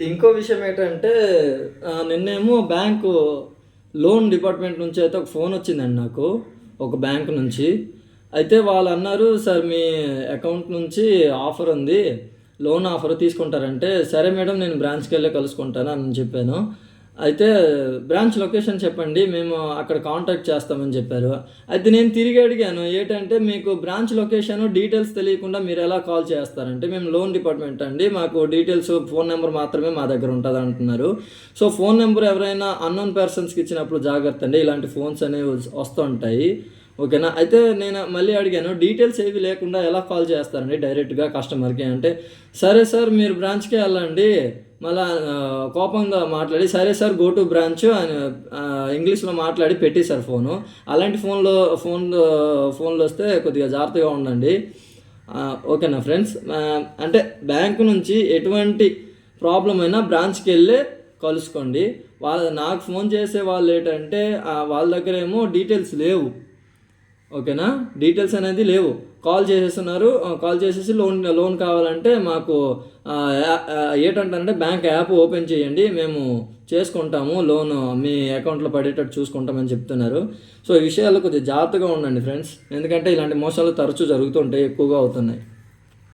ఇంకో విషయం ఏంటంటే నిన్నేమో బ్యాంకు లోన్ డిపార్ట్మెంట్ నుంచి అయితే ఒక ఫోన్ వచ్చిందండి నాకు ఒక బ్యాంక్ నుంచి. అయితే వాళ్ళు అన్నారు సార్ మీ అకౌంట్ నుంచి ఆఫర్ ఉంది లోన్ ఆఫర్ తీసుకుంటారంటే సరే మేడం నేను బ్రాంచ్కి వెళ్ళి కలుసుకుంటాను అని చెప్పాను. అయితే బ్రాంచ్ లొకేషన్ చెప్పండి మేము అక్కడ కాంటాక్ట్ చేస్తామని చెప్పారు. అయితే నేను తిరిగి అడిగాను ఏంటంటే మీకు బ్రాంచ్ లొకేషన్ డీటెయిల్స్ తెలియకుండా మీరు ఎలా కాల్ చేస్తారంటే మేము లోన్ డిపార్ట్మెంట్ అండి మాకు డీటెయిల్స్ ఫోన్ నెంబర్ మాత్రమే మా దగ్గర ఉంటుంది అంటున్నారు. సో ఫోన్ నెంబర్ ఎవరైనా అన్నోన్ పర్సన్స్కి ఇచ్చినప్పుడు జాగ్రత్త అండి ఇలాంటి ఫోన్స్ అనేవి వస్తుంటాయి. ఓకేనా? అయితే నేను మళ్ళీ అడిగాను డీటెయిల్స్ ఏవి లేకుండా ఎలా కాల్ చేస్తారండి డైరెక్ట్గా కస్టమర్కి అంటే సరే సార్ మీరు బ్రాంచ్కే వెళ్ళండి మళ్ళా కోపంగా మాట్లాడి సరే సార్ గో టు బ్రాంచ్ అని ఇంగ్లీష్లో మాట్లాడి పెట్టేశారు ఫోను. అలాంటి ఫోన్లో ఫోన్ ఫోన్లు వస్తే కొద్దిగా జాగ్రత్తగా ఉండండి. ఓకేనా ఫ్రెండ్స్? అంటే బ్యాంకు నుంచి ఎటువంటి ప్రాబ్లం అయినా బ్రాంచ్కి వెళ్ళి కలుసుకోండి. వాళ్ళ నాకు ఫోన్ చేసే వాళ్ళు ఏంటంటే వాళ్ళ దగ్గర ఏమో డీటెయిల్స్ లేవు. ఓకేనా? డీటెయిల్స్ అనేది లేవు. కాల్ చేసేస్తున్నారు. కాల్ చేసేసి లోన్ లోన్ కావాలంటే మాకు ఏంటంటారంటే బ్యాంక్ యాప్ ఓపెన్ చేయండి. మేము చేసుకుంటాము. లోన్ మీ అకౌంట్లో పడేటట్టు చూసుకుంటామని చెప్తున్నారు. సో ఈ విషయాల్లో కొద్దిగా జాగ్రత్తగా ఉండండి ఫ్రెండ్స్. ఎందుకంటే ఇలాంటి మోసాలు తరచూ జరుగుతుంటాయి ఎక్కువగా అవుతున్నాయి.